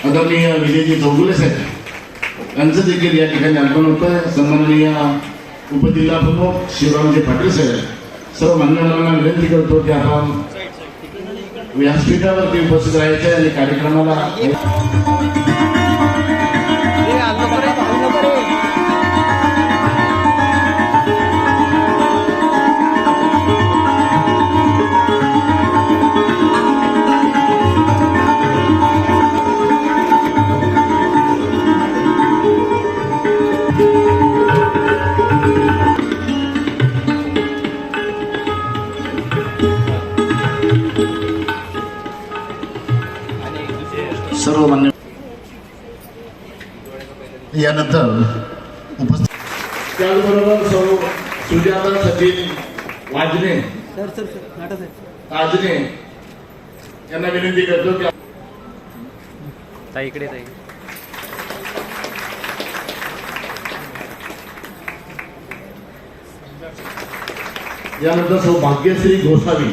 आदरणीय विजयजी चौगुले साहेब यांचं देखील या ठिकाणी आगमन होतं सन्माननीय उपजिल्हा प्रमुख शिवरामजी पाटील साहेब सर्व मान्यवरांना विनंती करतो की आपण व्यासपीठावरती उपस्थित राहायचे आणि कार्यक्रमाला सर्व मान्य यानंतर उपस्थित त्याचबरोबर सर्व Sujata Sachin Wajne sir sir sir नाटा साहेब ताजने यांना विनंती करतो की ताई इकडे ताई. यानंतर सौ भाग्यश्री गोसावी.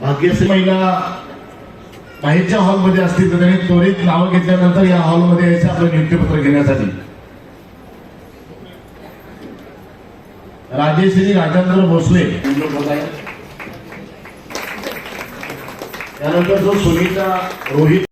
भाग्यश्री महिला काहीच्या हॉलमध्ये असतील तर त्यांनी त्वरित नावं घेतल्यानंतर या हॉलमध्ये यायचं आपलं नियुक्तीपत्र घेण्यासाठी. राजेश्री राजेंद्र भोसले. त्यानंतर जो सुनीता रोहित